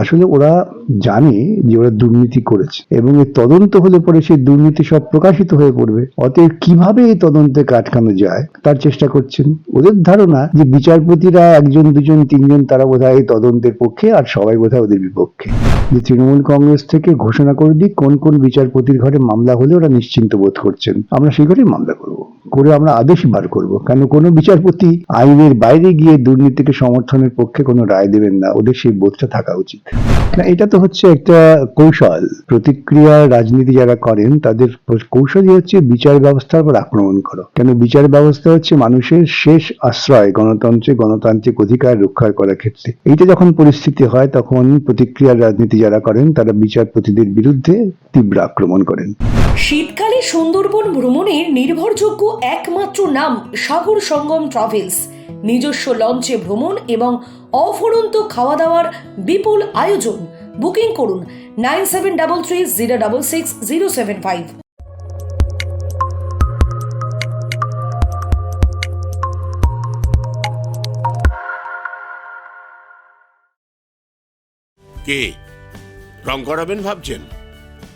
আসলে ওরা জানে যে ওরা দুর্নীতি করেছে এবং এই তদন্ত হলে পরে সেই দুর্নীতি সব প্রকাশিত হয়ে পড়বে। অতএব কীভাবে এই তদন্তে আটকানো যায়, তার চেষ্টা করছেন। ওদের ধারণা যে বিচারপতিরা একজন, দুজন, তিনজন, তারা বোধহয় এই তদন্তের পক্ষে আর সবাই বোধহয় ওদের বিপক্ষে। যে তৃণমূল কংগ্রেস থেকে ঘোষণা করে দিক, কোন কোন বিচারপতির ঘরে মামলা হলে ওরা নিশ্চিন্ত বোধ করছেন। আমরা সেই ঘরেই মামলা করব। করে আমরা আদেশ বার করব। কেন? কোনো বিচারপতি আইনের বাইরে গিয়ে দুর্নীতিকে সমর্থনের পক্ষে কোনো রায় দেবেন না। ওদের সেই বোধটা থাকা উচিত। না, এটা তো হচ্ছে একটা কৌশল। প্রতিক্রিয়া রাজনীতি যারা করেন, তাদের কৌশলই হচ্ছে বিচার ব্যবস্থার উপর আক্রমণ করো। কেন? বিচার ব্যবস্থা হচ্ছে মানুষের শেষ আশ্রয়, গণতন্ত্রে গণতান্ত্রিক অধিকার রক্ষা করার ক্ষেত্রে। এইটা যখন পরিস্থিতি হয়, তখন প্রতিক্রিয়া রাজনীতি যারা করেন, তারা বিচারপতিদের বিরুদ্ধে তীব্র আক্রমণ করেন। শীতকালে সুন্দরবন ভ্রমণের নির্ভরযোগ্য একমাত্র নাম সাগর সঙ্গম ট্রাভেলস। নিজস্ব লঞ্চে ভ্রমণ এবং অফুরন্ত খাওয়া দাওয়ার বিপুল আয়োজন। বুকিং করুন nine seven double three zero double six zero seven five. কে? রং করাবেন ভাবছেন?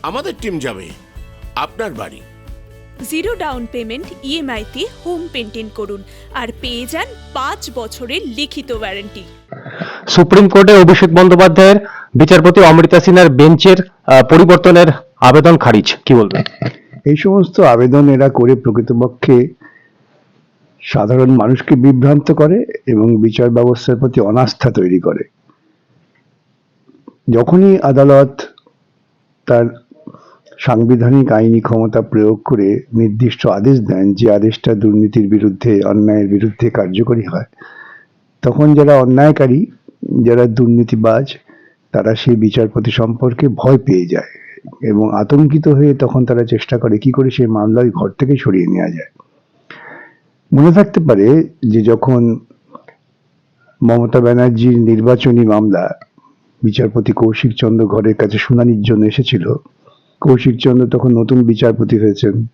আমাদের টিম যাবে। আপনার বাড়ি। জিরো ডাউন পেমেন্ট ইএমআইতে হোম পেন্টিং করুন আর পেয়ে যান পাঁচ বছরের লিখিত ওয়ারেন্টি সুপ্রিম কোর্টে অভিষেক বন্দ্যোপাধ্যায়ের বিচারপতি অমৃতা সিনহার বেঞ্চের পরিবর্তনের আবেদন খারিজ। কি বলবেন? এই সমস্ত আবেদন এরা করে প্রকৃতপক্ষে সাধারণ মানুষকে বিভ্রান্ত করে এবং বিচার ব্যবস্থার প্রতি অনাস্থা তৈরি করে। যখনই আদালত তার সাংবিধানিক আইনি ক্ষমতা প্রয়োগ করে নির্দিষ্ট আদেশ দেন যে আদেশটা দুর্নীতির বিরুদ্ধে, অন্যায়ের বিরুদ্ধে কার্যকরী হয়। তখন যারা অন্যায়কারী, যারা দুর্নীতিবাজ, তারা সেই বিচারপতি সম্পর্কে ভয় পেয়ে যায় এবং আতঙ্কিত হয়ে তখন তারা চেষ্টা করে কি করে সেই মামলা ওই ঘর থেকে সরিয়ে নেওয়া যায়। মনে থাকতে পারে যে যখন মমতা ব্যানার্জির নির্বাচনী মামলা বিচারপতি কৌশিক চন্দ্র ঘরের কাছে শুনানির জন্য এসেছিল কৌশিক চন্দ্র তখন নতুন বিচারপতি হয়েছেন।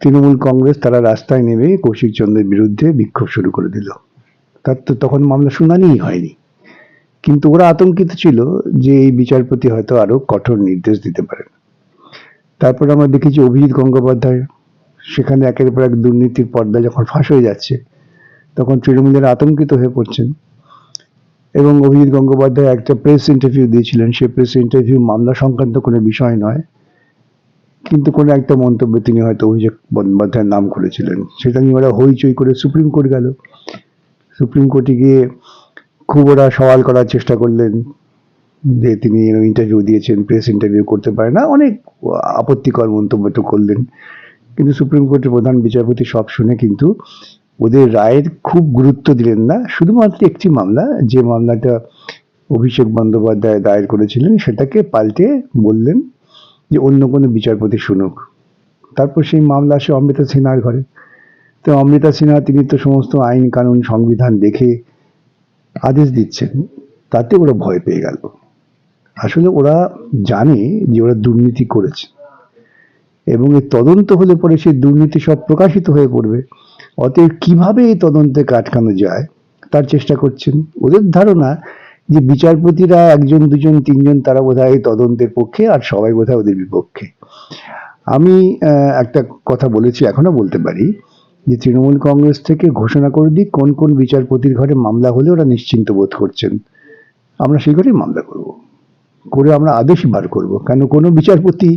তৃণমূল কংগ্রেস তারা রাস্তায় নেমে কৌশিক চন্দ্রের বিরুদ্ধে বিক্ষোভ শুরু করে দিল। তার তো তখন মামলা শুনানিই হয়নি। কিন্তু ওরা আতঙ্কিত ছিল যে এই বিচারপতি হয়তো আরও কঠোর নির্দেশ দিতে পারেন। তারপর আমরা দেখেছি অভিজিৎ গঙ্গোপাধ্যায়, সেখানে একের পর এক দুর্নীতির পর্দা যখন ফাঁস হয়ে যাচ্ছে, তখন তৃণমূলের আতঙ্কিত হয়ে পড়ছেন। এবং অভিজিৎ গঙ্গোপাধ্যায় একটা প্রেস ইন্টারভিউ দিয়েছিলেন। সেই প্রেস ইন্টারভিউ মামলা সংক্রান্ত কোনো বিষয় নয়, কিন্তু কোনো একটা মন্তব্যে তিনি হয়তো অভিষেক বন্দ্যোপাধ্যায়ের নাম করেছিলেন সেটা নিয়ে ওরা হইচই করে সুপ্রিম কোর্ট গেল। সুপ্রিম কোর্টে গিয়ে খুব ওরা সওয়াল করার চেষ্টা করলেন যে তিনি ইন্টারভিউ দিয়েছেন প্রেস ইন্টারভিউ করতে পারে না। অনেক আপত্তিকর মন্তব্য তো করলেন। কিন্তু সুপ্রিম কোর্টের প্রধান বিচারপতি সব শুনে কিন্তু ওদের রায়ের খুব গুরুত্ব দিলেন না। শুধুমাত্র একটি মামলা, যে মামলাটা অভিষেক বন্দ্যোপাধ্যায় দায়ের করেছিলেন, সেটাকে পাল্টে বললেন যে অন্য কোনো বিচারপতি শুনুক। তারপর সেই মামলা আসে অমৃতা সিনহার ঘরে। তো অমৃতা সিনহা, তিনি তো সমস্ত আইন, কানুন, সংবিধান দেখে আদেশ দিচ্ছেন। তাতে ওরা ভয় পেয়ে গেল। আসলে ওরা জানে যে ওরা দুর্নীতি করেছে। এবং এই তদন্ত হলে পরে সেই দুর্নীতি সব প্রকাশিত হয়ে পড়বে। অতএব কীভাবে এই তদন্তে আটকানো যায়, তার চেষ্টা করছেন। ওদের ধারণা যে বিচারপতিরা একজন, দুজন, তিনজন, তারা বোধহয় এই তদন্তের পক্ষে আর সবাই বোধহয় ওদের বিপক্ষে। আমি একটা কথা বলেছি এখনও বলতে পারি, যে তৃণমূল কংগ্রেস থেকে ঘোষণা করে দিক কোন কোন বিচারপতির ঘরে মামলা হলে ওরা নিশ্চিন্ত বোধ করছেন। আমরা সেই ঘরেই মামলা করব। করে আমরা আদেশ বার করব। কেন কোনো বিচারপতি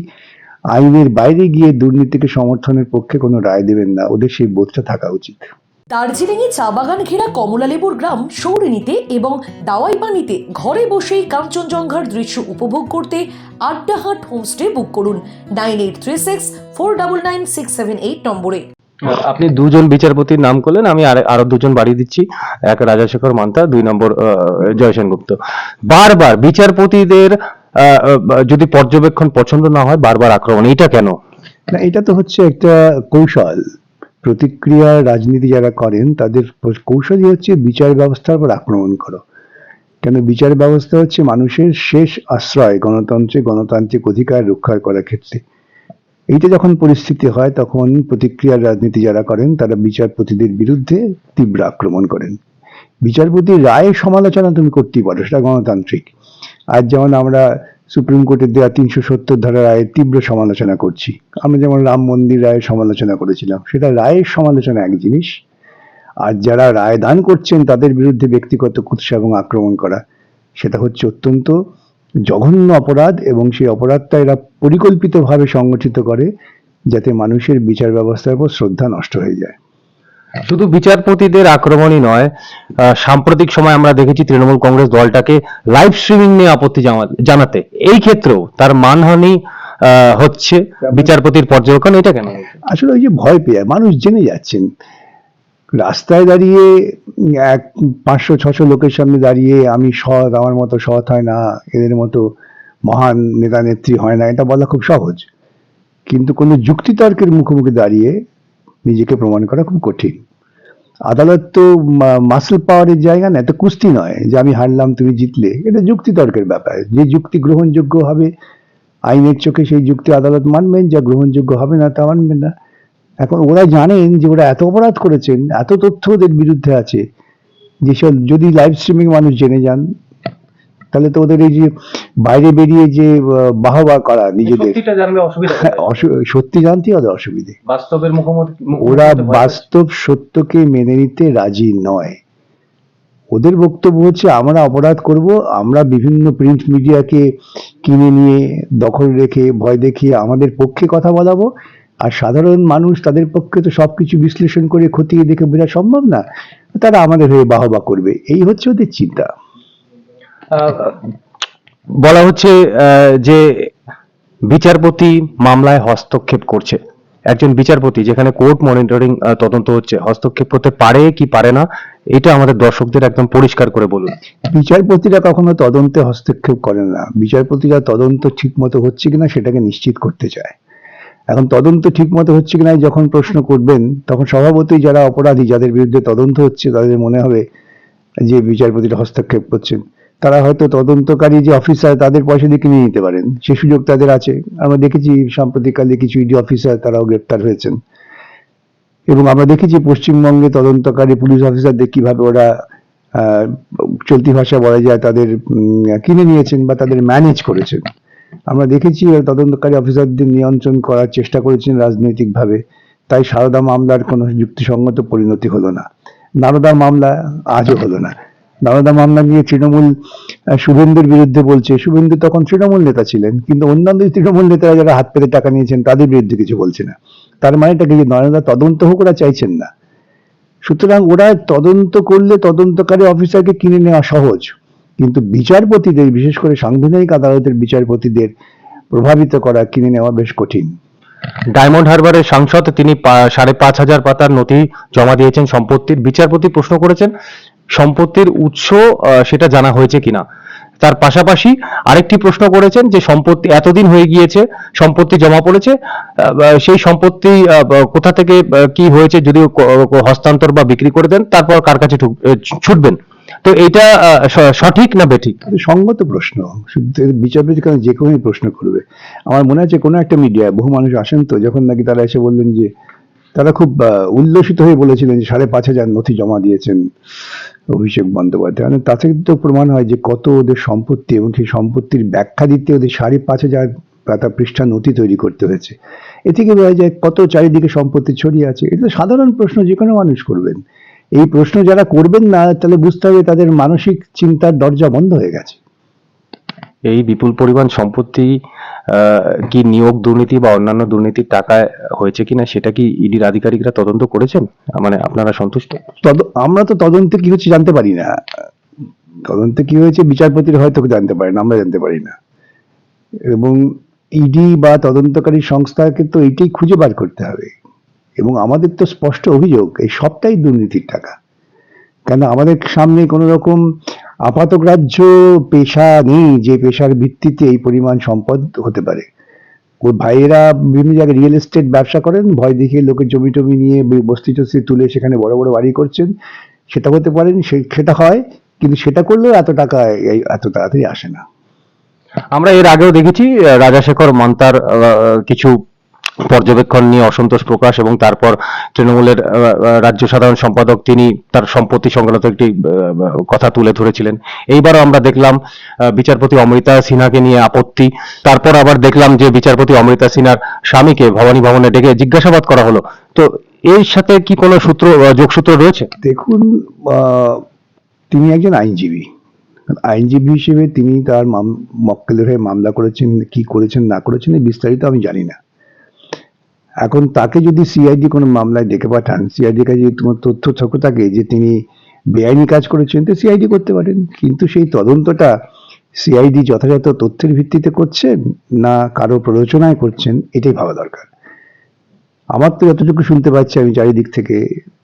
আইনের বাইরে গিয়ে দুর্নীতিকে সমর্থনের পক্ষে কোনো রায় দেবেন না। ওদের সেই বোধটা থাকা উচিত। দার্জিলিংয়ে চা বাগান ঘেরা কমলালেবুর গ্রাম সৌরিনীতে এবং দাওয়াই পানিতে ঘরে বসেই কাঞ্চনজঙ্ঘার দৃশ্য উপভোগ করতে আড্ডাহাট হোমস্টে বুক করুন। Nine eight three six four double nine six seven eight নম্বরে। আপনি দুজন বিচারপতির নাম করলেন আমি আর- আরও দুজন বাড়িয়ে দিচ্ছি। এক রাজাশেখর মান্তা দুই নম্বর আহ, জয় সেনগুপ্ত বারবার বিচারপতিদের যদি পর্যবেক্ষণ পছন্দ না হয়, বারবার আক্রমণ, এটা কেন? না, এটা তো হচ্ছে একটা কৌশল। প্রতিক্রিয়া রাজনীতি যারা করেন, তাদের কৌশলই হচ্ছে বিচার ব্যবস্থার উপর আক্রমণ করো। কেন বিচার ব্যবস্থা হচ্ছে মানুষের শেষ আশ্রয়, গণতন্ত্রে গণতান্ত্রিক অধিকার রক্ষা করার ক্ষেত্রে। এইটা যখন পরিস্থিতি হয়, তখন প্রতিক্রিয়ার রাজনীতি যারা করেন, তারা বিচারপতিদের বিরুদ্ধে তীব্র আক্রমণ করেন। বিচারপতির রায়ের সমালোচনা তুমি করতেই পারো, সেটা গণতান্ত্রিক। আজ যেমন আমরা সুপ্রিম কোর্টের দেওয়া তিনশো সত্তর ধারা রায়ের তীব্র সমালোচনা করছি। আমরা যেমন রাম মন্দির রায়ের সমালোচনা করেছিলাম, সেটা রায়ের সমালোচনা এক জিনিস। আর যারা রায় দান করছেন, তাদের বিরুদ্ধে ব্যক্তিগত কুৎসা এবং আক্রমণ করা, সেটা হচ্ছে অত্যন্ত জঘন্য অপরাধ এবং সেই অপরাধটা এরা পরিকল্পিতভাবে সংগঠিত করে, যাতে মানুষের বিচার ব্যবস্থার উপর শ্রদ্ধা নষ্ট হয়ে যায়। শুধু বিচারপতিদের আক্রমণই নয় সাম্প্রতিক সময় আমরা দেখেছি তৃণমূল কংগ্রেস দলটাকে লাইভ স্ট্রিমিং নিয়ে আপত্তি জানাতে। এই ক্ষেত্রেও তার মানহানি হচ্ছে বিচারপতির পর্যবেক্ষণ, এটা কেন? আসলে ওই যে ভয় পেয়ে মানুষ জেনে যাচ্ছেন। রাস্তায় দাঁড়িয়ে এক পাঁচশো, ছশো লোকের সামনে দাঁড়িয়ে আমি সৎ, আমার মতো সৎ হয় না, এদের মতো মহান নেতা নেত্রী হয় না, এটা বলা খুব সহজ। কিন্তু কোনো যুক্তিতর্কের মুখোমুখি দাঁড়িয়ে নিজেকে প্রমাণ করা খুব কঠিন। আদালত তো মাসেল পাওয়ারের জায়গা না এটা কুস্তি নয় যে আমি হারলাম, তুমি জিতলে। এটা যুক্তি তর্কের ব্যাপার। যে যুক্তি গ্রহণযোগ্য হবে, আইনের চোখে সেই যুক্তি আদালত মানবেন, যা গ্রহণযোগ্য হবে না তা মানবেন না। এখন ওরা জানেন যে ওরা এত অপরাধ করেছেন, এত তথ্য ওদের বিরুদ্ধে আছে, যেসব যদি লাইভ স্ট্রিমিং মানুষ জেনে যান তাহলে তো ওদের এই যে বাইরে বেরিয়ে যে বাহবা করা নিজেদের। হ্যাঁ, সত্যি জানতেই ওদের অসুবিধে। বাস্তবের মুখোমুখি ওরা বাস্তব সত্যকে মেনে নিতে রাজি নয়। ওদের বক্তব্য হচ্ছে আমরা অপরাধ করব আমরা বিভিন্ন প্রিন্ট মিডিয়াকে কিনে নিয়ে দখল রেখে ভয় দেখিয়ে আমাদের পক্ষে কথা বলাবো। আর সাধারণ মানুষ তাদের পক্ষে তো সবকিছু বিশ্লেষণ করে খতিয়ে দেখে বোঝা সম্ভব না। তারা আমাদের হয়ে বাহবা করবে। এই হচ্ছে ওদের চিন্তা। বলা হচ্ছে যে বিচারপতি মামলায় হস্তক্ষেপ করছে। একজন বিচারপতি যেখানে কোর্ট মনিটরিং তদন্ত হচ্ছে, হস্তক্ষেপ করতে পারে কি পারে না, এটা আমাদের দর্শকদের একদম পরিষ্কার করে বলুন। বিচারপতিরা কখনো তদন্তে হস্তক্ষেপ করেন না। বিচারপতিরা তদন্ত ঠিক মতো হচ্ছে কিনা সেটাকে নিশ্চিত করতে চায়। এখন তদন্ত ঠিক মতো হচ্ছে কিনা যখন প্রশ্ন করবেন, তখন স্বভাবতই যারা অপরাধী, যাদের বিরুদ্ধে তদন্ত হচ্ছে, তাদের মনে হবে যে বিচারপতিরা হস্তক্ষেপ করছেন। তারা হয়তো তদন্তকারী যে অফিসার তাদের পয়সা দিয়ে কিনে নিতে পারেন। সে সুযোগ তাদের আছে। আমরা দেখেছি সাম্প্রতিককালে কিছু ইডি অফিসার তারাও গ্রেপ্তার হয়েছেন। এবং আমরা দেখেছি পশ্চিমবঙ্গে তদন্তকারী পুলিশ অফিসারদের কীভাবে ওরা চলতি ভাষা বলা যায় তাদের কিনে নিয়েছেন বা তাদের ম্যানেজ করেছেন। আমরা দেখেছি তদন্তকারী অফিসারদের নিয়ন্ত্রণ করার চেষ্টা করেছেন রাজনৈতিকভাবে। তাই সারদা মামলার কোনো যুক্তিসঙ্গত পরিণতি হলো না। নারদা মামলা আজও হলো না। নারদা মামলা নিয়ে তৃণমূল শুভেন্দুর বিরুদ্ধে বলছে। শুভেন্দু তখন তৃণমূল নেতা ছিলেন, কিন্তু অন্যান্য তৃণমূল নেতারা যারা হাত পেতে টাকা নিয়েছেন, তাদের বিরুদ্ধে কিছু বলছে না। তার মানেটা কি নরেন্দ্র তদন্ত হোক, ওরা চাইছেন না। সুতরাং ওরা তদন্ত করলে তদন্তকারী অফিসারকে কিনে নেওয়া সহজ। কিন্তু বিচারপতিদের, বিশেষ করে সাংবিধানিক আদালতের বিচারপতিদের প্রভাবিত করা, কিনে নেওয়া বেশ কঠিন। ডায়মন্ড হারবারের সাংসদ, তিনি সাড়ে পাঁচ হাজার পাতার নথি জমা দিয়েছেন সম্পত্তির। বিচারপতি প্রশ্ন করেছেন সম্পত্তির উৎস সেটা জানা হয়েছে কিনা। তার পাশাপাশি আরেকটি প্রশ্ন করেছেন যে সম্পত্তি এতদিন হয়ে গিয়েছে, সম্পত্তি জমা পড়েছে সেই সম্পত্তি কোথা থেকে কি হয়েছে যদি হস্তান্তর বা বিক্রি করে দেন, তারপর কার কাছে ছুটবেন। তো এটা সঠিক না বেঠিক? সঙ্গত প্রশ্ন। বিচারপতি কেন যে কোনো প্রশ্ন করবে। আমার মনে আছে কোনো একটা মিডিয়ায় বহু মানুষ আসেন তো, যখন নাকি তারা এসে বললেন যে তারা খুব উল্লসিত হয়ে বলেছিলেন যে সাড়ে পাঁচ হাজার নথি জমা দিয়েছেন অভিষেক বন্দ্যোপাধ্যায়। মানে তাতে তো প্রমাণ হয় যে কত ওদের সম্পত্তি এবং সেই সম্পত্তির ব্যাখ্যা দিতে ওদের সাড়ে পাঁচ হাজার পাতা পৃষ্ঠা নথি তৈরি করতে হয়েছে। এ থেকে বোঝা যায় কত চারিদিকে সম্পত্তি ছড়িয়ে আছে। এটা সাধারণ প্রশ্ন যে কোনো মানুষ করবেন। এই প্রশ্ন যারা করবেন না, তাহলে বুঝতে হবে তাদের মানসিক চিন্তার দরজা বন্ধ হয়ে গেছে। এই বিপুল পরিমাণ সম্পত্তি কি নিয়োগ দুর্নীতি বা অন্যান্য দুর্নীতির টাকায় হয়েছে কিনা সেটা কি ইডির আধিকারিকরা তদন্ত করেছেন? মানে আপনারা সন্তুষ্ট? আমরা তো তদন্তে কি হচ্ছে জানতে পারি না। তদন্তে কি হয়েছে বিচারপতির হয়তো জানতে পারেন আমরা জানতে পারি না। এবং ইডি বা তদন্তকারী সংস্থাকে তো এটাই খুঁজে বার করতে হবে। এবং আমাদের তো স্পষ্ট অভিযোগ, এই সবটাই দুর্নীতির টাকা। কেন আমাদের সামনে কোনো রকম আপাতগ্রাহ্য পেশা নেই, যে পেশার ভিত্তিতে এই পরিমাণ সম্পদ হতে পারে। ওর ভাইয়েরা বিভিন্ন জায়গায় রিয়েল এস্টেট ব্যবসা করেন, ভয় দেখিয়ে লোকের জমি টমি নিয়ে বস্তি টস্তি তুলে সেখানে বড় বড় বাড়ি করছেন। সেটা হতে পারেন সেটা হয়, কিন্তু সেটা করলেও এত টাকা এত তাড়াতাড়ি আসে না। আমরা এর আগেও দেখেছি রাজাশেখর মন্তার কিছু পর্যবেক্ষণ নিয়ে অসন্তোষ প্রকাশ এবং তারপর তৃণমূলের রাজ্য সাধারণ সম্পাদক তিনি তার সম্পত্তি সংক্রান্ত একটি কথা তুলে ধরেছিলেন। এইবারও আমরা দেখলাম বিচারপতি অমৃতা সিনহাকে নিয়ে আপত্তি। তারপর আবার দেখলাম যে বিচারপতি অমৃতা সিনহার স্বামীকে ভবানী ভবনে ডেকে জিজ্ঞাসাবাদ করা হলো। তো এর সাথে কি কোনো সূত্র যোগসূত্র রয়েছে? দেখুন তিনি একজন আইনজীবী। আইনজীবী হিসেবে তিনি তার মক্কেলের হয়ে মামলা করেছেন, কি করেছেন, না করেছেন বিস্তারিত আমি জানি না। এখন তাকে যদি সিআইডি কোনো মামলায় ডেকে পাঠান সিআইডির কাছে যদি তোমার তথ্য থাকে থাকে যে তিনি বেআইনি কাজ করেছেন, তো সিআইডি করতে পারেন। কিন্তু সেই তদন্তটা সিআইডি যথাযথ তথ্যের ভিত্তিতে করছেন না কারও প্ররোচনায় করছেন, এটাই ভাবা দরকার। আমার তো যতটুকু শুনতে পাচ্ছি আমি চারিদিক থেকে,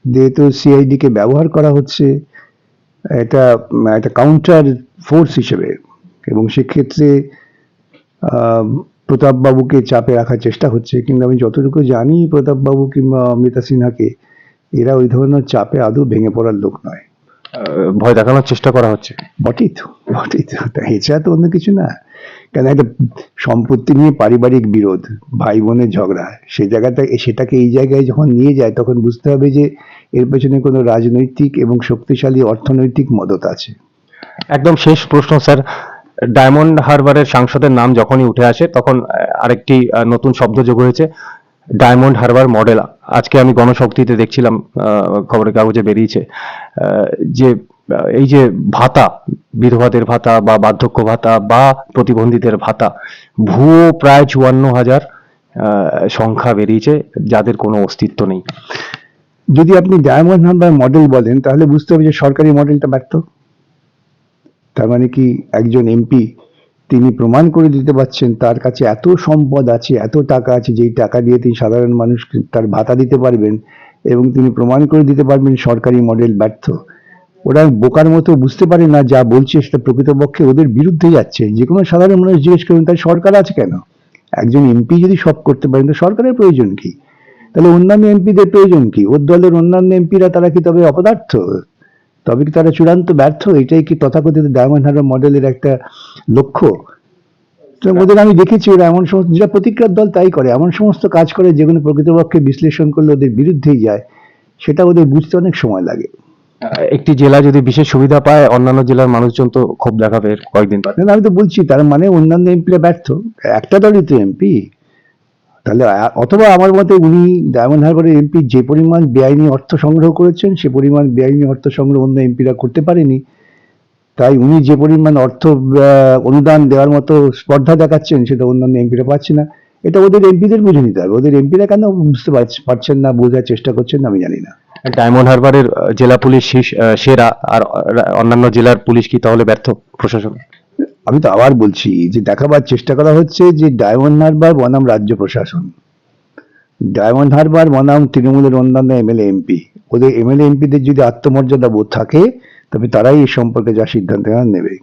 যেহেতু সিআইডি কে ব্যবহার করা হচ্ছে, এটা একটা কাউন্টার ফোর্স হিসেবে, এবং সেক্ষেত্রে প্রতাপবাবুকে চাপে রাখার চেষ্টা হচ্ছে কিন্তু আমি যতটুকু জানি প্রতাপবাবু কিংবা অমৃতা সিনহাকে এরা ওই ধরনের চাপে আদৌ ভেঙে পড়ার লোক নয়। ভয় দেখানোর চেষ্টা করা হচ্ছে। বটেই তো বটেই তো। এছাড়া তো অন্য কিছু না। কেন একটা সম্পত্তি নিয়ে পারিবারিক বিরোধ ভাই বোনের ঝগড়া সে জায়গাটা সেটাকে এই জায়গায় যখন নিয়ে যায় তখন বুঝতে হবে যে এর পেছনে কোনো রাজনৈতিক এবং শক্তিশালী অর্থনৈতিক মদত আছে। একদম শেষ প্রশ্ন স্যার। ডায়মন্ড হারবারের সাংসদের নাম যখনই উঠে আসে, তখন আরেকটি নতুন শব্দ যোগ হয়েছে, ডায়মন্ড হারবার মডেল। আজকে আমি গণশক্তিতে দেখছিলাম খবরের কাগজে বেরিয়েছে যে এই যে ভাতা, বিধবাদের ভাতা বা বার্ধক্য ভাতা বা প্রতিবন্ধীদের ভাতা, ভুয়ো প্রায় চুয়ান্ন হাজার সংখ্যা বেরিয়েছে, যাদের কোনো অস্তিত্ব নেই। যদি আপনি ডায়মন্ড হারবার মডেল বলেন, তাহলে বুঝতে হবে যে সরকারি মডেলটা ব্যর্থ। তার মানে কি একজন এমপি তিনি প্রমাণ করে দিতে পারছেন তার কাছে এত সম্পদ আছে, এত টাকা আছে, যেই টাকা দিয়ে তিনি সাধারণ মানুষকে তার ভাতা দিতে পারবেন এবং তিনি প্রমাণ করে দিতে পারবেন সরকারি মডেল ব্যর্থ। ওরা বোকার মতো বুঝতে পারে না যা বলছে সেটা প্রকৃতপক্ষে ওদের বিরুদ্ধে যাচ্ছে। যে কোনো সাধারণ মানুষ জিজ্ঞেস করুন তার সরকার আছে কেন? একজন এমপি যদি সব করতে পারেন তো সরকারের প্রয়োজন কি? তাহলে অন্যান্য এমপিদের প্রয়োজন কি? ওর দলের অন্যান্য এমপিরা তারা কি তবে অপদার্থ? তবে কি তারা চূড়ান্ত ব্যর্থ? এটাই কি তথাকথিত ডায়মন্ড হারবার মডেলের একটা লক্ষ্য? তো ওদের আমি দেখেছি ওরা এমন সমস্ত যেটা প্রতিক্রিয়ার দল তাই করে এমন সমস্ত কাজ করে যেগুলো প্রকৃতপক্ষে বিশ্লেষণ করলে ওদের বিরুদ্ধেই যায় সেটা ওদের বুঝতে অনেক সময় লাগে। একটি জেলা যদি বিশেষ সুবিধা পায় অন্যান্য জেলার মানুষজন তো ক্ষোভ দেখাবে কয়েকদিন। আমি তো বলছি তার মানে অন্যান্য এমপিরা ব্যর্থ। একটা দলই তো এমপি। তাহলে অথবা আমার মতে উনি ডায়মন্ড হারবারের এমপি যে পরিমাণ বেআইনি অর্থ সংগ্রহ করেছেন, সে পরিমাণ বেআইনি অর্থ সংগ্রহ অন্য এমপিরা করতে পারেনি। তাই উনি যে পরিমাণ অর্থ অনুদান দেওয়ার মতো স্পর্ধা দেখাচ্ছেন, সেটা অন্যান্য এমপিরা পাচ্ছে না। এটা ওদের এমপিদের বুঝে নিতে হবে। ওদের এমপিরা কেন বুঝতে পারছ- পারছেন না, বোঝার চেষ্টা করছেন, আমি জানি না। ডায়মন্ড হারবারের জেলা পুলিশ সেরা, আর অন্যান্য জেলার পুলিশ কি তাহলে ব্যর্থ প্রশাসন? আমি তো আবার বলছি যে দেখাবার চেষ্টা করা হচ্ছে যে ডায়মন্ড হারবার বনাম রাজ্য প্রশাসন। ডায়মন্ড হারবার বনাম তৃণমূলের অন্যান্য এমএলএ, এমপি। ওদের এমএলএ, এমপিদের যদি আত্মমর্যাদা বোধ থাকে, তবে তারাই এই সম্পর্কে যা সিদ্ধান্ত নেবে।